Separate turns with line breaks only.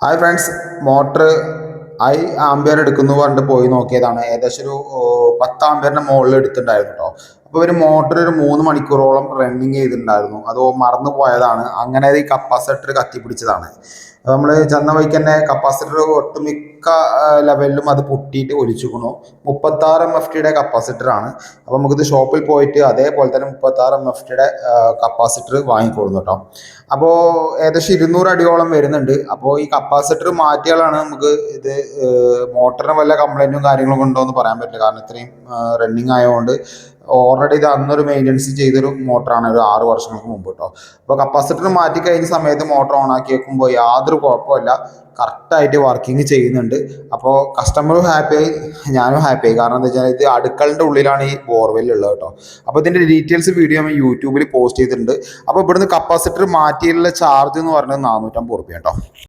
Hi friends motor ഐ ampere എടുക്കുന്നു പറഞ്ഞിട്ട് പോയി നോക്കിയതാണ്. ഏകദേശം ഒരു പത്ത് ആംബിയറിന് മുകളിൽ എടുത്തിട്ടുണ്ടായിരുന്നു കേട്ടോ അപ്പോൾ ഒരു മോട്ടർ ഒരു മൂന്ന് മണിക്കൂറോളം റണ്ണിങ് ചെയ്തിട്ടുണ്ടായിരുന്നു. അത് മറന്നു പോയതാണ്. അങ്ങനെ ഈ കപ്പാസിറ്റർ കത്തിപ്പിടിച്ചതാണ് നമ്മൾ ചെന്ന വഴിക്ക് തന്നെ കപ്പാസിറ്റർ ഒട്ടുമിക്ക ലെവലിലും അത് പൊട്ടിയിട്ട് ഒലിച്ചുക്കണു മുപ്പത്താറ് എം എഫ് ടിയുടെ കപ്പാസിറ്റർ ആണ്. അപ്പോൾ നമുക്കിത് ഷോപ്പിൽ പോയിട്ട് അതേപോലെ തന്നെ മുപ്പത്താറ് എം എഫ് ടിയുടെ കപ്പാസിറ്റർ വാങ്ങിക്കൊടുന്നു കേട്ടോ അപ്പോൾ ഏകദേശം ഇരുന്നൂറ് അടിയോളം വരുന്നുണ്ട്. അപ്പോൾ ഈ കപ്പാസിറ്റർ മാറ്റിയാലാണ് നമുക്ക് ഇത് മോട്ടറിന് വല്ല കംപ്ലൈന്റും കാര്യങ്ങളും ഉണ്ടോ എന്ന് പറയാൻ പറ്റില്ല. കാരണം ഇത്രയും റണ്ണിങ് ആയതുകൊണ്ട് ഓൾറെഡി ഇത് അന്നൊരു മെയിന്റനൻസ് ചെയ്തൊരു മോട്ടറാണ് ഒരു ആറ് വർഷങ്ങൾക്ക് മുമ്പ് കേട്ടോ അപ്പോൾ കപ്പാസിറ്റർ മാറ്റി കഴിഞ്ഞ സമയത്ത് മോട്ടർ ഓൺ ആക്കി വെക്കുമ്പോൾ യാതൊരു കുഴപ്പമില്ല കറക്റ്റായിട്ട് വർക്കിംഗ് ചെയ്യുന്നുണ്ട്. അപ്പോൾ കസ്റ്റമറും ഹാപ്പിയായി ഞാനും ഹാപ്പിയായി കാരണം എന്താ വെച്ചാൽ ഇത് അടുക്കളുടെ ഉള്ളിലാണ് ഈ ബോർവെൽ ഉള്ളത് കേട്ടോ അപ്പോൾ ഇതിന്റെ ഡീറ്റെയിൽസ് വീഡിയോ നമ്മൾ യൂട്യൂബിൽ പോസ്റ്റ് ചെയ്തിട്ടുണ്ട്. അപ്പോൾ ഇവിടുന്ന് കപ്പാസിറ്റർ മാറ്റിയുള്ള ചാർജ് എന്ന് പറയുന്നത് നാനൂറ്റമ്പത് റുപ്യ കേട്ടോ